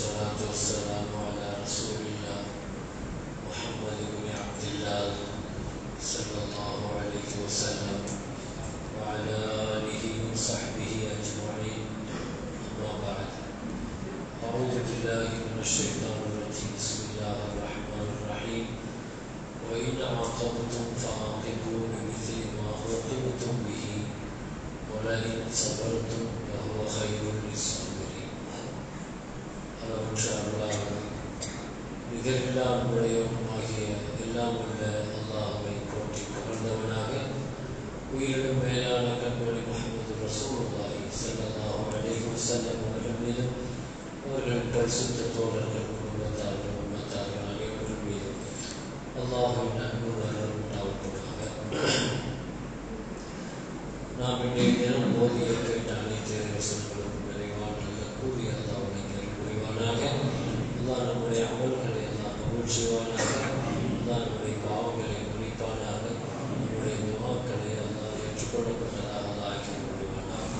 والصلاة والسلام على رسول الله நிகரில்லா அன்புடையவனுமாகிய எல்லாம் உள்ள அல்லாஹுவை போற்றி புகழ்ந்தவனாக உயிரிடும் மேலான கண்களை முகமது ரசூலுல்லாஹி ஸல்லல்லாஹு அலைஹி வஸல்லம் அவர்கள் மீதும் அவர்கள் பரிசுத்த தோழர்கள் குடும்பத்தார்கள் உம்மத்தார்கள் அனைவரும் மீதும் அல்லாஹுவின் அன்பு அருள் உண்டாவதாக நாம் இன்றைய தினம் போதிய கேட்ட அனைத்து வசனங்களுக்கும் நிறைவான நல்ல கூறிய அல்லாஹ் புரிவானாக. அல்லாஹ் நம்முடைய அமல்களை எல்லாம் மகிழ்ச்சிவானாக அல்லாஹ் நம்முடைய பாவங்களை மன்னிப்பானாக நம்முடைய துவாக்களை அல்லாஹ் ஏற்றுக்கொள்ளப்பட்டதாக அல்லாஹ் ஆக்கி புரிவானாக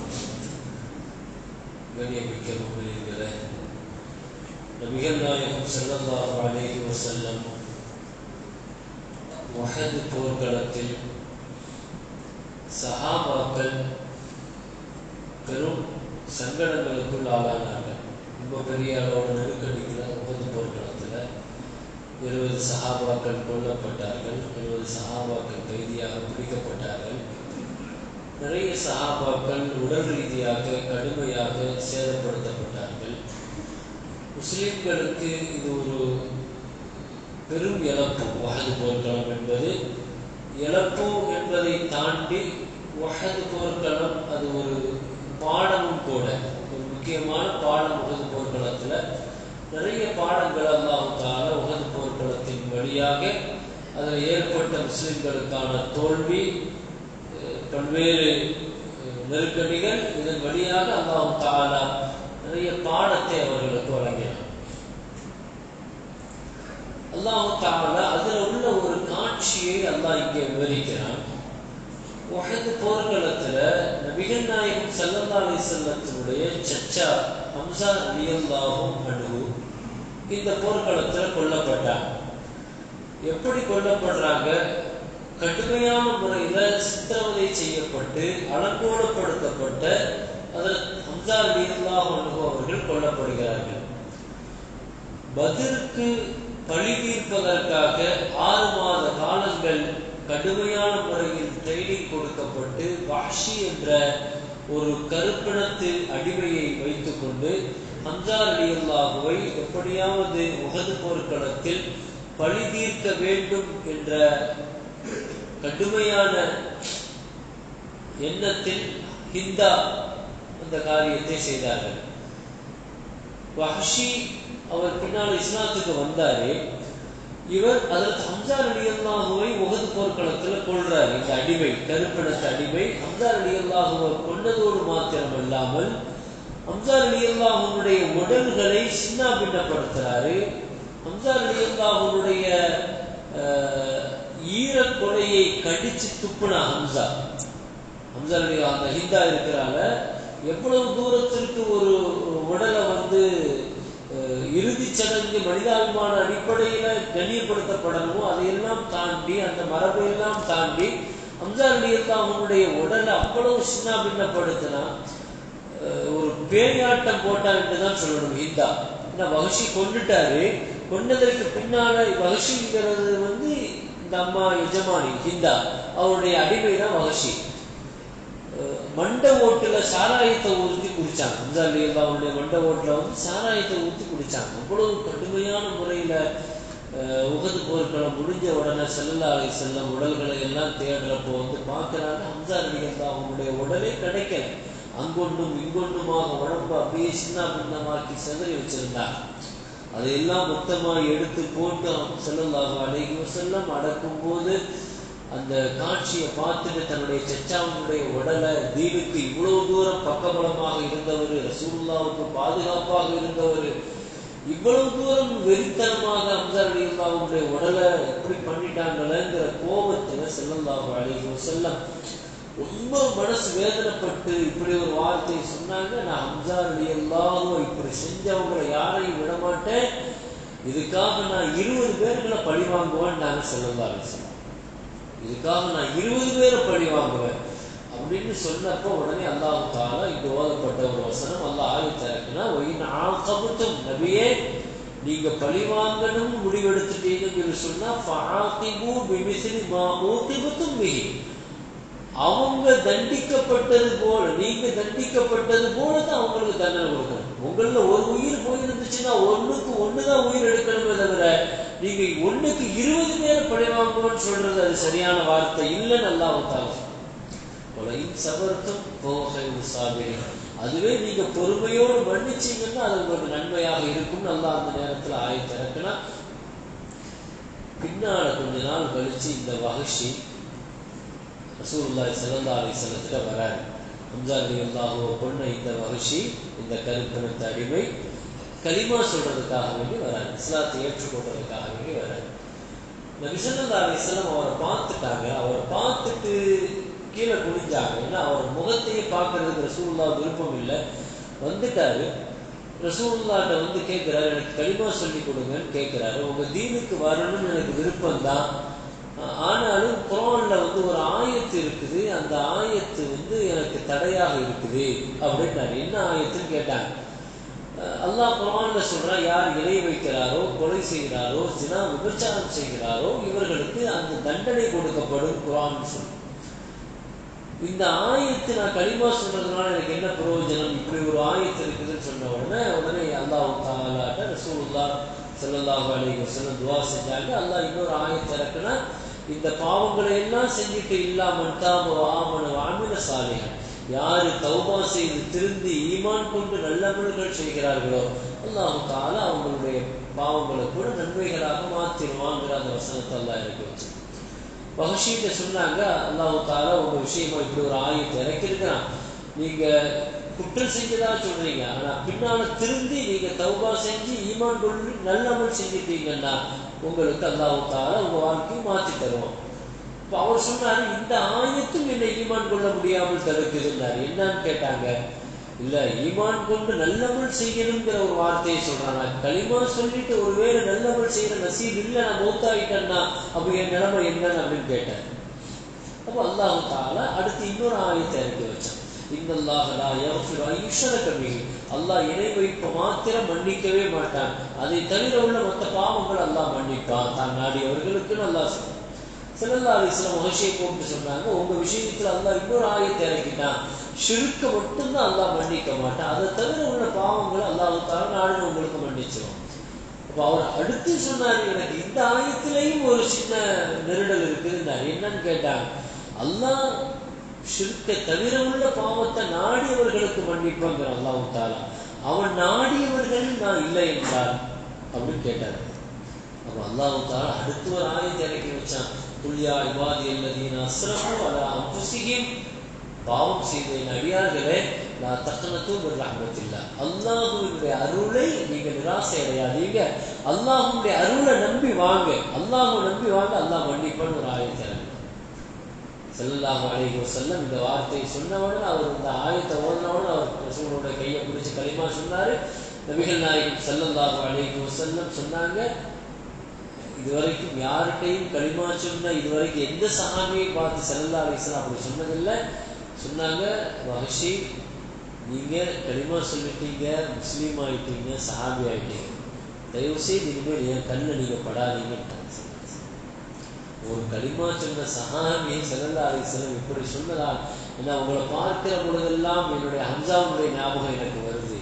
கண்ணியமிக்க முன்னிலைகளை நபிகள் நாயகம் ஸல்லல்லாஹு அலைஹி வஸல்லம் வஹத் போர்க்களத்தில் சஹாபாக்கள் பெரும் சங்கடங்களுக்குள் ஆளானார்கள் ரொம்ப பெரிய அளவோட நெருக்கடிக்கிற முகத்து போர்க்களம் இருபது சஹாபாக்கள் கொல்லப்பட்டார்கள் இருபது சஹாபாக்கள் கைதியாக பிடிக்கப்பட்டார்கள். நிறைய சஹாபாக்கள் உடல் ரீதியாக கடுமையாக சேதப்படுத்தப்பட்டார்கள். முஸ்லிம்களுக்கு இது ஒரு பெரும் இழப்பு. வகது போர்க்களம் என்பது இழப்பு என்பதை தாண்டி வகது போர்க்களம் அது ஒரு பாடமும் கூட ஒரு முக்கியமான பாடம் வகது போர்க்களத்தில். நிறைய பாடங்கள் அல்லாவுக்கான உகது போர்க்களத்தின் வழியாக அதில் ஏற்பட்ட முஸ்லிம்களுக்கான தோல்வி பல்வேறு நெருக்கடிகள் இதன் வழியாக அல்லாஹு தாலா நிறைய பாடத்தை அவர்களுக்கு வழங்கினார். அல்லாஹு தாலா அதில் உள்ள ஒரு காட்சியை அல்லாஹ் இங்கே விவரிக்கிறான். உகது போர்க்களத்தில் நபிகள் நாயகம் சல்லல்லா அலி செல்லத்தினுடைய சச்சா ஹம்சா அலியல்லாவும் அணுகு இந்த போர்க்களத்தில் கொல்லப்பட்டார் எப்படி கொல்லப்படுறாங்க? கடுமையான முறையில சித்திரவதை செய்யப்பட்டு அலங்கோலப்படுத்தப்பட்ட அதில் ஹம்சா அலியல்லாஹ் அவர்கள் கொல்லப்படுகிறார்கள். பதிலுக்கு பழி தீர்ப்பதற்காக ஆறு மாத காலங்கள் கடுமையான முறையில் ட்ரைனிங் கொடுக்கப்பட்டு வாஷி என்ற ஒரு கருப்பினத்து அடிமையை வைத்துக்கொண்டு ஹம்சார் அலியல்லாஹுவை எப்படியாவது உகது போர்க்களத்தில் பழி தீர்க்க வேண்டும் என்ற கடுமையான எண்ணத்தில் ஹிந்தா அந்த காரியத்தை செய்தார்கள். வஹஷி அவர் பின்னால் இஸ்லாத்துக்கு வந்தாரு. இவர் அதற்கு ஹம்சார் அலி உகது போர்க்களத்தில் கொள்றாரு இந்த அடிமை கருப்பிடத்த அடிமை ஹம்சார் அலி கொண்டதோடு மாத்திரம் அல்லாமல் ஹம்சார் அலி உடல்களை சின்ன பின்னப்படுத்துறாரு. ஹம்சார் அலி ஈரக்கொலையை கடிச்சு துப்புனா ஹம்சா. ஹம்சா அந்த ஹிந்தா இருக்கிறால எவ்வளவு தூரத்திற்கு ஒரு உடலை வந்து இறுதி சடங்கு மனிதாபிமான அடிப்படையில கண்ணியப்படுத்தப்படணுமோ அதையெல்லாம் தாண்டி அந்த மரபை எல்லாம் தாண்டி அம்சார் அவனுடைய உடலை அவ்வளவு சின்ன பின்னப்படுத்தினா ஒரு பேயாட்டம் போட்டான்ட்டு தான் சொல்லணும் ஹிந்தா. ஏன்னா வகுஷி கொண்டுட்டாரு கொண்டதற்கு பின்னால வகசிங்கிறது வந்து இந்த அம்மா எஜமானி ஹிந்தா அவருடைய அடிமை தான் வகசி மண்ட ஓட்டுல சாராயத்தை ஊற்றி குடிச்சாங்க. அம்சாலி அவருடைய மண்ட ஓட்டுல வந்து சாராயத்தை ஊற்றி குடிச்சாங்க. அவ்வளவு கடுமையான முறையில உகது போர்க்களம் முடிஞ்ச உடனே செல்லல்லா செல்லும் உடல்களை எல்லாம் தேடுறப்போ வந்து பார்க்கறாங்க ஹம்சார் அலி அவங்களுடைய உடலே கிடைக்கல. அங்கொன்றும் இங்கொன்றுமாக உடம்பு அப்படியே சின்ன பின்னமாக்கி செதறி வச்சிருந்தாங்க அதையெல்லாம் மொத்தமாக எடுத்து போட்டு செல்லல்லாக அழகி செல்லம் அடக்கும் போது அந்த காட்சியை பார்த்துட்டு தன்னுடைய சச்சாவனுடைய உடலை தீனுக்கு இவ்வளவு தூரம் பக்கபலமாக இருந்தவர் ரசூல்லாவுக்கு பாதுகாப்பாக இருந்தவர் இவ்வளவு தூரம் வெறித்தனமாக அம்சார் அலிபாவுடைய உடலை எப்படி பண்ணிட்டாங்களேங்கிற கோபத்தில் செல்லல்லாஹு அழகி செல்லம் ரொம்ப மனசு வேதனைப்பட்டு இப்படி ஒரு வார்த்தை சொன்னாங்க. நான் அம்சாருடைய எல்லாரும் இப்படி செஞ்சவங்களை யாரையும் விடமாட்டேன். இதுக்காக நான் இருபது பேர்களை பழி வாங்குவேன் நாங்கள் சொல்லலாம் இதுக்காக நான் இருபது பேரை பழி வாங்குவேன் அப்படின்னு சொன்னப்போ உடனே அல்லாஹு தாலா இங்கு ஓதப்பட்ட ஒரு வசனம் அல்லாஹ் ஆயத்தை இறக்குனா ஒயின் நபியே நீங்க பழி வாங்கணும் முடிவெடுத்துட்டீங்கன்னு சொல்லி சொன்னா அவங்க தண்டிக்கப்பட்டது போல நீங்க தண்டிக்கப்பட்டது போல தான் அவங்களுக்கு தண்டனை கொடுக்கணும். உங்கள ஒரு உயிர் போயிருந்துச்சுன்னா ஒண்ணுக்கு ஒண்ணுதான் உயிர் எடுக்கணுமே தவிர நீங்க ஒண்ணுக்கு இருபது பேர் பழி வாங்குவோம்னு சொல்றது அது சரியான வார்த்தை இல்லைன்னு அல்லாஹ் உலகின் சபர்த்தம் போகை சாபிரி அதுவே நீங்க பொறுமையோடு மன்னிச்சீங்கன்னா அது உங்களுக்கு நன்மையாக இருக்கும் நல்லா அந்த நேரத்துல ஆயத்தை இறக்குனா பின்னால கொஞ்ச நாள் கழிச்சு இந்த வகஷி ரசூல்லாய் ஸல்லல்லாஹு அலைஹி வஸல்லத்துல வராரு. ஹம்சா ரலியல்லாஹு பொண்ணை இந்த மகிழ்ச்சி இந்த கருப்பினத்து அடிமை கலிமா சொல்றதுக்காக வேண்டி வராரு. இஸ்லாத்தை ஏற்றுக்கொள்றதுக்காக வேண்டி வராரு. நபி ஸல்லல்லாஹு அவரை பார்த்துட்டாங்க. அவரை பார்த்துட்டு கீழே குனிஞ்சாங்க. ஏன்னா அவர் முகத்தையே பார்க்கறதுக்கு ரசூல்லா விருப்பம் இல்லை. வந்துட்டாரு. ரசூல்லாட்ட வந்து கேட்குறாரு எனக்கு கலிமா சொல்லி கொடுங்கன்னு கேட்குறாரு உங்க தீனுக்கு வரணும்னு எனக்கு விருப்பம் தான் ஆனாலும் குரான்ல வந்து ஒரு ஆயத்து இருக்குது. அந்த ஆயத்து வந்து எனக்கு தடையாக இருக்குது. அப்படின்னாரு என்ன ஆயத்துன்னு கேட்டாங்க. அல்லாஹ் குரான்ல சொல்றா யார் இணை வைக்கிறாரோ கொலை செய்கிறாரோ சினா விபச்சாரம் செய்கிறாரோ இவர்களுக்கு அந்த தண்டனை கொடுக்கப்படும் குரான் சொல்லி. இந்த ஆயத்து நான் களிமா சொல்றதுனால எனக்கு என்ன பிரயோஜனம்? இப்படி ஒரு ஆயத்து இருக்குதுன்னு சொன்ன உடனே உடனே அல்லாஹ் தாலாட்ட ரசூல்லா ஸல்லல்லாஹு அலைஹி வஸல்லம் துவா செஞ்சாங்க. அல்லாஹ் இன்னொரு ஆயத்தை இறக்குனா இந்த பாவங்களை எல்லாம் செஞ்சுட்டு இல்லாமல் தாம ஆமன வாமின சாலைகள் யாரு தௌபா செய்து திருந்தி ஈமான் கொண்டு நல்லவர்கள் செய்கிறார்களோ அல்லாஹு கால அவங்களுடைய பாவங்களை கூட நன்மைகளாக மாத்திருவாங்கிற அந்த வசனத்தை எல்லாம் இறக்கி வச்சு பகஷீட்ட சொன்னாங்க அல்லாஹு தாலா உங்க விஷயமா இப்படி ஒரு ஆயத்தை இறக்கிருக்கிறான் நீங்க குற்றம் செஞ்சதா சொல்றீங்க. ஆனா பின்னால திருந்தி நீங்க தௌபா செஞ்சு ஈமான் கொண்டு நல்லமல் செஞ்சிட்டீங்கன்னா உங்களுக்கு அல்லாஹு உங்க வாழ்க்கையும் மாற்றி தருவோம் இப்போ அவர் சொன்னாரு இந்த ஆயத்தும் என்னை ஈமான் கொள்ள முடியாமல் தடுக்குதுன்னாரு. என்னன்னு கேட்டாங்க இல்ல ஈமான் கொண்டு நல்லமல் செய்யணுங்கிற ஒரு வார்த்தையை சொல்றாங்க. களிமா சொல்லிட்டு ஒருவேளை நல்லமல் செய்யற நசீப் இல்ல நான் மூத்தாயிட்டேன்னா அப்ப என் நிலைமை என்னன்னு அப்படின்னு கேட்டேன். அப்போ அல்லாஹு தாலா அடுத்து இன்னொரு ஆயத்தை இறக்கி வச்சான். இன்னல்லாஹலா யஃபிரு ஐஷரக பிஹி. அல்லாஹ் இணை வைப்ப மாத்திரம் மன்னிக்கவே மாட்டான். அதை தவிர உள்ள மற்ற பாவங்கள் அல்லாஹ் மன்னிப்பான். தான் நாடியவர்களுக்கு நல்லா சொன்னான். செல்லல்லா அலிஸ்லாம் மகிழ்ச்சியை கூப்பிட்டு சொன்னாங்க உங்க விஷயத்துல அல்லாஹ் இன்னொரு ஆயத்தை இறக்கிட்டான். ஷிருக்க மட்டும்தான் அல்லாஹ் மன்னிக்க மாட்டான். அதை தவிர உள்ள பாவங்களை அல்லாஹ் நாடு உங்களுக்கு மன்னிச்சிடும் அப்போ அவர் அடுத்து சொன்னார் எனக்கு இந்த ஆயத்திலையும் ஒரு சின்ன நெருடல் இருக்குது. என்னன்னு கேட்டாங்க அல்லாஹ் ஷிர்க்கை தவிர உள்ள பாவத்தை நாடியவர்களுக்கு மன்னிப்பாங்கிற அல்லாஹு தாலா அவன் நாடியவர்கள் நான் இல்லை என்றார் அப்படின்னு கேட்டார். அப்போ அல்லாஹு தாலா அடுத்து ஒரு ஆயத்தை இறக்கி வச்சான். புள்ளியா இவாதி அல்லதீன் அஸ்ரஃபு அலா அம்புசிகின் பாவம் செய்த என் அடியார்களே நான் தக்கனத்தும் ஒரு ரஹமத்தில்லா. அல்லாஹுடைய அருளை நீங்க நிராசை அடையாதீங்க. அல்லாஹுடைய அருளை நம்பி வாங்க. அல்லாஹு நம்பி வாங்க. அல்லாஹ் மன்னிப்பான்னு ஒரு ஆயத்தை செல்லல்லாஹு அலைஹி செல்லம் இந்த வார்த்தையை சொன்னவுடன் அவர் இந்த ஆயத்தை ஓடினவுடன் அவர் ரசூலுடைய கையை பிடிச்சி களிமா சொன்னாரு. நபிகள் நாயகம் செல்லல்லாஹு அலைஹி செல்லம் சொன்னாங்க இதுவரைக்கும் யார்கிட்டையும் களிமா சொன்ன இதுவரைக்கும் எந்த சஹாபியை பார்த்து செல்லல்லா அலிஸ்லாம் அப்படி சொன்னதில்லை. சொன்னாங்க மகிஷி நீங்க களிமா சொல்லிட்டீங்க முஸ்லீம் ஆயிட்டீங்க சஹாபி ஆயிட்டீங்க. தயவு செய்து இனிமேல் என் கண்ணில் நீங்க படாதீங்கன்னு ஒரு களிமா சொன்ன சஹாபி செல்லல்லா செல்லம் இப்படி சொன்னதால் என்ன உங்களை பார்க்கிற பொழுதெல்லாம் என்னுடைய ஹம்சாவுடைய ஞாபகம் எனக்கு வருது.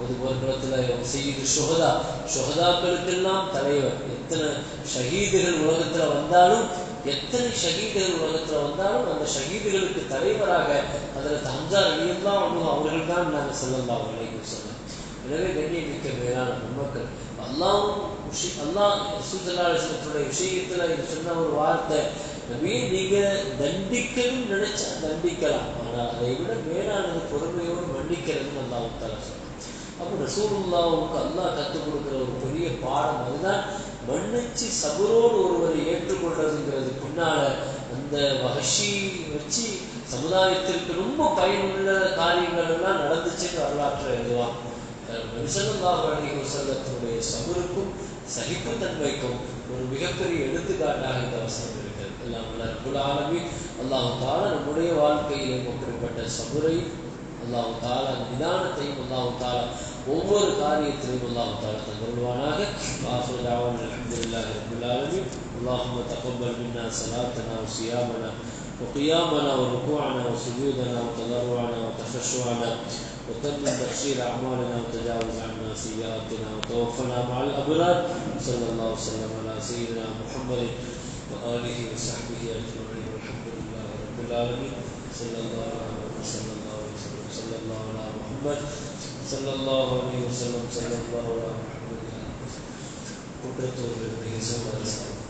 ஒரு போர்க்களத்தில் செய்யுது சுகதா சுகதாக்களுக்கெல்லாம் தலைவர். எத்தனை ஷஹீதுகள் உலகத்தில் வந்தாலும் எத்தனை ஷஹீதுகள் உலகத்துல வந்தாலும் அந்த ஷஹீதுகளுக்கு தலைவராக அதில் ஹம்சா அலியெல்லாம் ஒன்றும் அவர்கள் தான் நாங்கள் சொல்லலாம் அவர்களுக்கு சொன்னோம் எனவே கண்ணியமிக்க மேலான நன்மக்கள் அல்லாவும் அல்லாஹ் சுத்தலாசனத்துடைய விஷயத்துல இது சொன்ன ஒரு வார்த்தை நபியே நீங்க தண்டிக்கணும் நினைச்சா தண்டிக்கலாம். ஆனால் அதை விட மேலானது பொறுமையோடு மன்னிக்கிறதுன்னு அந்த தலை சொன்னார் அப்போ ரசூலுல்லாவுக்கு அல்லா கற்றுக் கொடுக்குற ஒரு பெரிய பாடம் அதுதான் மன்னிச்சு சபரோடு ஒருவரை ஏற்றுக்கொள்றதுங்கிறது. பின்னால அந்த அந்த வகஷி வச்சு சமுதாயத்திற்கு ரொம்ப பயனுள்ள காரியங்கள் எல்லாம் நடந்துச்சுன்னு வரலாற்றை எழுதுவான் நபிசல்லாஹு அலைஹி வஸல்லத்தினுடைய சபருக்கும் சகிப்புத்தன்மைக்கும் ஒரு மிகப்பெரிய எடுத்துக்காட்டாக இந்த வசனம் இருக்கிறது. எல்லாம் ரபுல் ஆலமி அல்லாஹு தால நம்முடைய வாழ்க்கையிலும் அப்படிப்பட்ட சபுரை அல்லாஹு தால நிதானத்தையும் அல்லாஹு தால ஒவ்வொரு காரியத்திலும் அல்லாஹு தால தந்தருள்வானாக. அலமதுல்லாஹி ரபுல் ஆலமி அல்லாஹும் தகவல் சலாத்தனா சியாமனா وقيامنا وركوعنا وسجودنا وتضرعنا وتخشعنا وتم تفسير أعمالنا وتجاوز عنا سيئاتنا وتوفنا مع الأبرار. صلى الله وسلم على سيدنا محمد وآله وصحبه أجمعين. والحمد لله رب العالمين. صلى الله عليه وسلم صلى الله على محمد. صلى الله عليه وسلم. صلى الله على محمد. وكتب ربه صلى الله